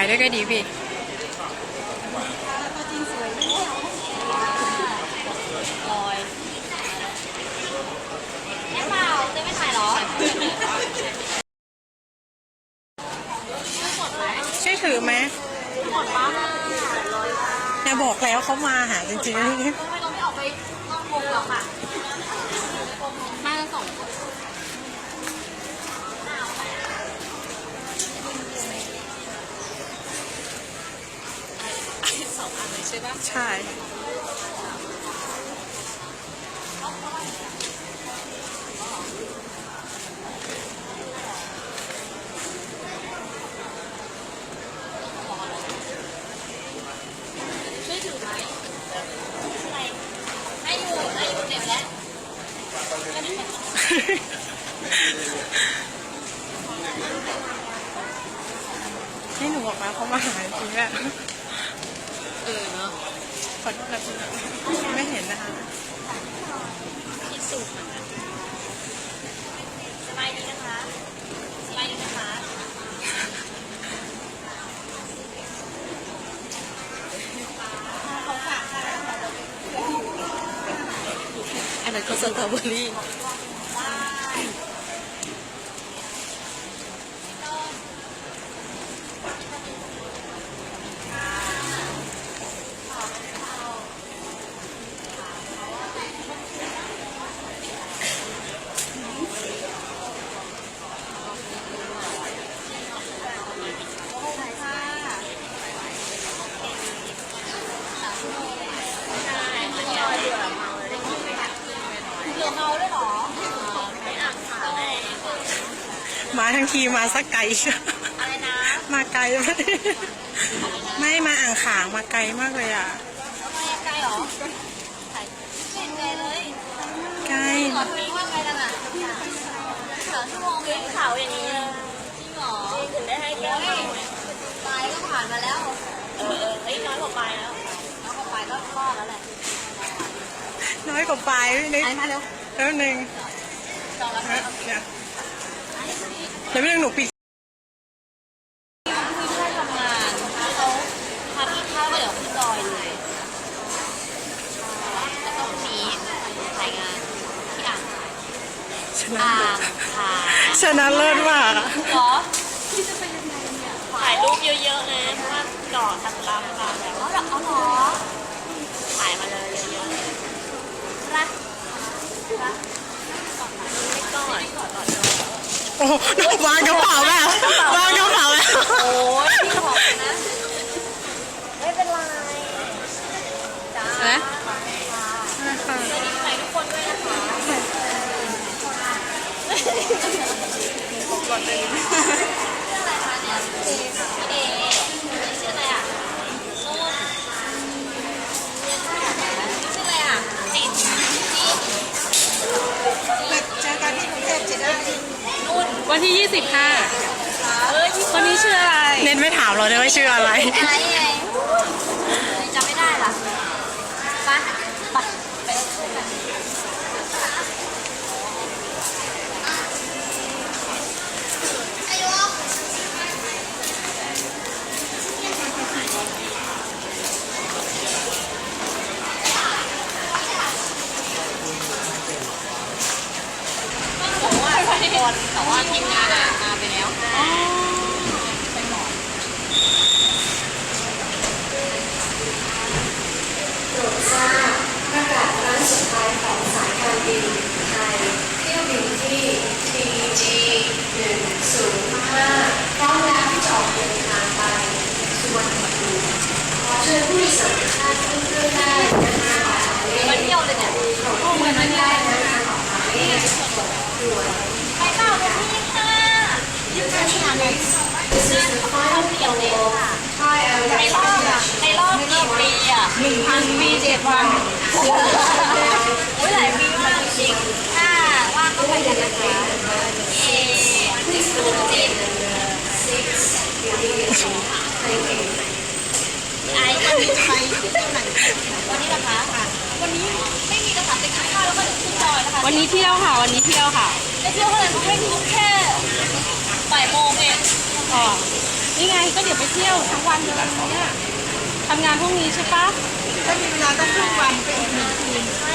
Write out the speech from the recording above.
ายด้วยก็ดีพี่ลอยไม่เปล่าเจะไม่ถ่ายหรอ ช่วยถือไหมหมดปะเนี่ยบอกแล้วเขามาหาจริงๆทำไมเราไม่ออกไปนอกวงหรอกค่ะมากันสองคน สองอันเลย ใช่ปะใช่ ช่วยถือไหมอะไรให้อยู่ให้อยู่เด็กแล้วนี่หนูบอกแล้วเขามาหาจริงๆอะเออเนาะ ขอโทษนะพี่ไม่เห็นนะคะที่สุดนะคะสบายดีนะคะสบายดีนะคะอันนั้นก็สตรอเบอรี่ มาทั้งทีมาสักไกลเชียวอะไรนะมาไกลไหมไม่มาอ่างขางมาไกลมากเลยอะไม่ไกลหรอถ่ายไม่ไกลเลยไกลขอทีว่าไกลจังอะสามชั่วโมงเองเขาอย่างนี้เลยจริงเหรอจริงถึงได้ให้แก้วปลายก็ผ่านมาแล้วเออเออเฮ้ยน้อยกว่าปลายแล้วน้อยกว่าปลายก็รอดแล้วแหละ น้อยกว่าปลายนิดนึงไอ้มาเร็วแล้วหนึ่งจองแล้วค่ะเนี่ยเดี๋ยวไม่ต้องหนูปิดคือช่วยทำงานเขาทำกินข้าวก็เดี๋ยวขึ้นดอยเลยแล้วก็พรุ่งนี้ถ่ายงานที่อ่างชนะอ่าเลิงศขางชนะเลิศมากอะเหรอที่จะไปยังไงเนี่ยถ่ายรูปเยอะๆนะเพราะว่าจอดทักร้านมาแล้วอ๋อเหรออ๋อเหรอถ่ายมาเลยเยอะๆ รักรักไม่ก่อนไม่ก่อนก่อนโอ้โหวางกระเป๋าแบบวางกระเป๋าแบบโอ้ยพี่ขอบคุณนะไม่เป็นไรจ้านะค่ะค่ะสวัสดีใครทุกคนด้วยนะคะชื่ออะไรคะเนี่ยพี่เอชื่ออะไรอะนุ่นชื่ออะไรอะจิตจิต เจอกันที่กรุงเทพจะได้ นุ่น วันที่25เอ้ยคนนี้ชื่ออะไร เน้นไม่ถามเราเลยว่าชื่ออะไร อะไรไงจำไม่ได้ล่ะไปไปไป คนแต่ว่าทีมงานอะมาไปแล้วไปก่อนโปรดทราบประกาศครั้งสุดท้ายของสายการบินไทยเที่ยวบินที่ TG 105พร้อมแล้วที่จะออกเดินทางไปสุวรรณภูมิขอเชิญผู้โดยสารทุกท่านขึ้นเครื่องได้นะคะออกหมายเลมาขเที่ยวเลยเนี่ยโปรดขึ้นเครื่องได้นะคะออกหมายเลขด่วน ใน Airways รอบอะในรอบกี่ปีอะหนึ่งพันปีเจ็ดวันโอ้ยหลายปีมากจริงถ้าว่างก็ไปกันนะคะเอติดสูติด Thank you. ไอ้คนนี้ไปเที่ยวไหนวันนี้นะคะวันนี้ไม่มีนะคะไปกินข้าวแล้วก็ขึ้นดอยนะคะวันนี้เที่ยวค่ะ วันนี้เที่ยวค่ะไปเที่ยวเท่าไหร่เขาให้รู้แค่บ่ายโมงเองอ๋อนี่ไงก็เดี๋ยวไปเที่ยวทั้งวันเลยเนี่ยทำงานพรุ่งนี้ใช่ปะก็มีเวลาต้องครึ่งวันเป็นหนึ่งคืนใช่